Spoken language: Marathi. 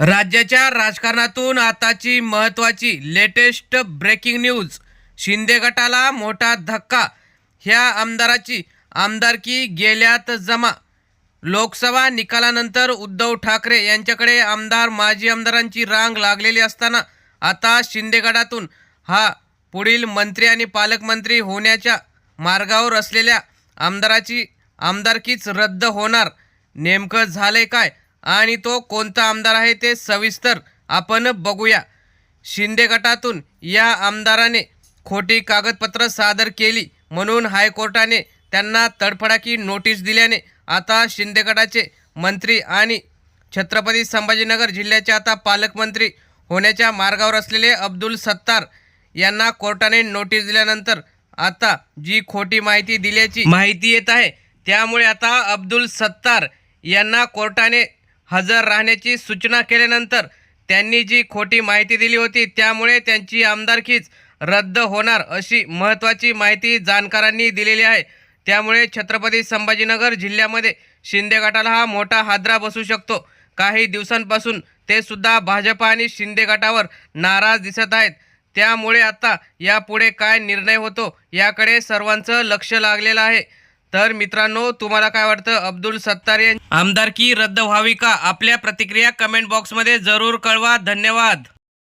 राज्याच्या राजकारणातून आताची महत्त्वाची लेटेस्ट ब्रेकिंग न्यूज. शिंदे गटाला मोठा धक्का. ह्या आमदाराची आमदारकी गेल्यात जमा. लोकसभा निकालानंतर उद्धव ठाकरे यांच्याकडे आमदार माजी आमदारांची रांग लागलेली असताना आता शिंदे गटातून हा पुढील मंत्री आणि पालकमंत्री होण्याच्या मार्गावर असलेल्या आमदाराची आमदारकीच रद्द होणार. नेमकं झालंय काय? आणि तो कोणता आमदार आहे ते सविस्तर आपण बघूया. शिंदे गटातून या आमदाराने खोटी कागदपत्र सादर केली म्हणून हायकोर्टाने त्यांना तडफडाकी नोटीस दिल्याने आता शिंदे गटाचे मंत्री आणि छत्रपती संभाजीनगर जिल्ह्याचे आता पालकमंत्री होण्याच्या मार्गावर असलेले अब्दुल सत्तार यांना कोर्टाने नोटीस दिल्यानंतर आता जी खोटी माहिती दिल्याची माहिती येत आहे त्यामुळे आता अब्दुल सत्तार यांना कोर्टाने हजर राहण्याची सूचना केल्यानंतर त्यांनी जी खोटी माहिती दिली होती त्यामुळे त्यांची आमदारकीच रद्द होणार अशी महत्त्वाची माहिती जाणकारांनी दिलेली आहे. त्यामुळे छत्रपती संभाजीनगर जिल्ह्यामध्ये शिंदे गटाला हा मोठा हादरा बसू शकतो. काही दिवसांपासून ते सुद्धा भाजप आणि शिंदे गटावर नाराज दिसत आहेत. त्यामुळे आता यापुढे काय निर्णय होतो याकडे सर्वांचं लक्ष लागलेलं आहे. तर मित्रांनो तुम्हाला काय वाटतं? अब्दुल सत्तार यांची आमदारकी रद्द व्हावी का? आपल्या प्रतिक्रिया कमेंट बॉक्समध्ये जरूर कळवा. धन्यवाद.